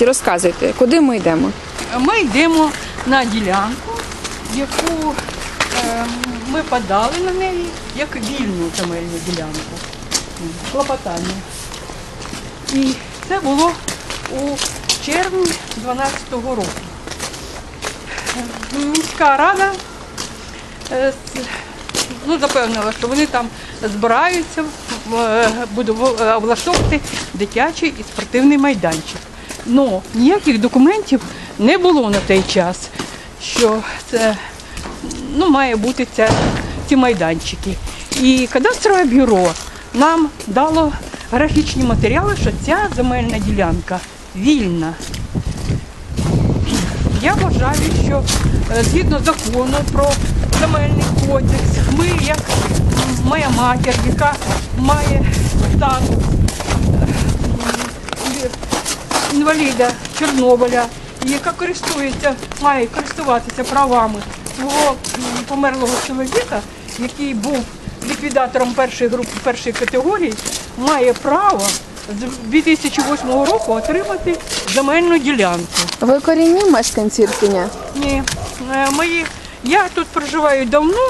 Розказуйте, куди ми йдемо? Ми йдемо на ділянку, яку е, ми подали на неї як вільну земельну ділянку. Клопотання. І це було у червні 2012 року. Міська рада е, ну, запевнила, що вони там збираються е, е, дитячий і спортивний майданчик. Ну, ніяких документів не було на той час, що це ну, має бути ця, ці майданчики. І кадастрове бюро нам дало графічні матеріали, що ця земельна ділянка вільна. Я вважаю, що е, згідно закону про земельний кодекс, ми, як моя матір, яка має статус інваліда Чорнобиля, яка користується, має користуватися правами свого померлого чоловіка, який був ліквідатором першої групи першої категорії, має право з 2008 року отримати земельну ділянку. Ви корінні мешканці Ірпіня? Ні, е, мої. Я тут проживаю давно,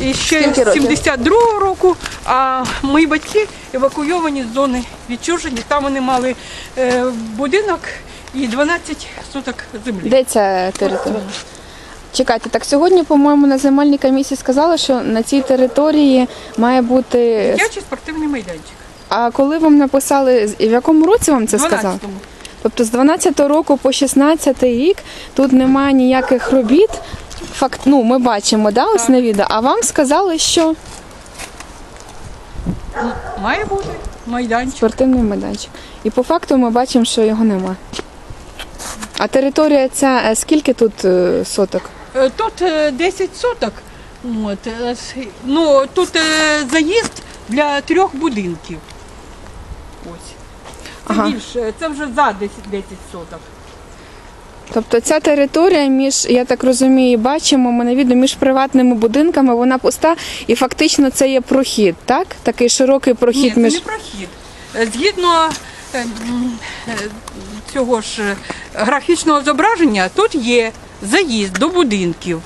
і ще з років? 72-го року, а мої батьки евакуйовані з зони відчуження. Там вони мали е, будинок і 12 соток землі. Де ця територія? Чекайте, так сьогодні, по-моєму, на земельній комісії сказали, що на цій території має бути. Дитячий спортивний майданчик. А коли вам написали, і в якому році вам це сказали? Тобто з 12 року по 16 рік тут немає ніяких робіт. Факт, ну ми бачимо, да, ось на відео. А вам сказали, що Має бути майданчик. спортивний майданчик. І по факту ми бачимо, що його нема. А територія ця е, скільки тут е, соток? Е, Тут е, 10 соток. От, е, с- ну, тут е, заїзд для трьох будинків. Ось. Це Ага. більше, це вже за 10, 10 соток. Тобто ця територія між, я так розумію, бачимо ми на відео між приватними будинками, вона пуста, і фактично це є прохід, так? Такий широкий Ні, прохід це між. не прохід. Е, Згідно е, е, цього ж графічного зображення, тут є заїзд до будинків.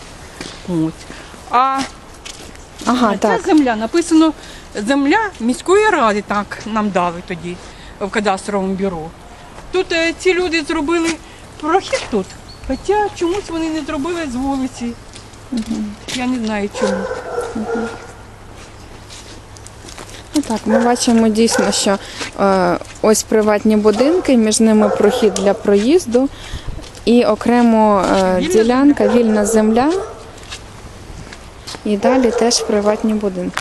А Ага, ця так. земля написано земля міської ради, так нам дали тоді в кадастровому бюро. Тут е, ці люди зробили прохід тут. Хоча чомусь вони не зробили з вулиці. Я не знаю чому. Ну так, ми бачимо дійсно, що е, ось приватні будинки, між ними прохід для проїзду і окремо е, ділянка, вільна земля. І далі теж приватні будинки.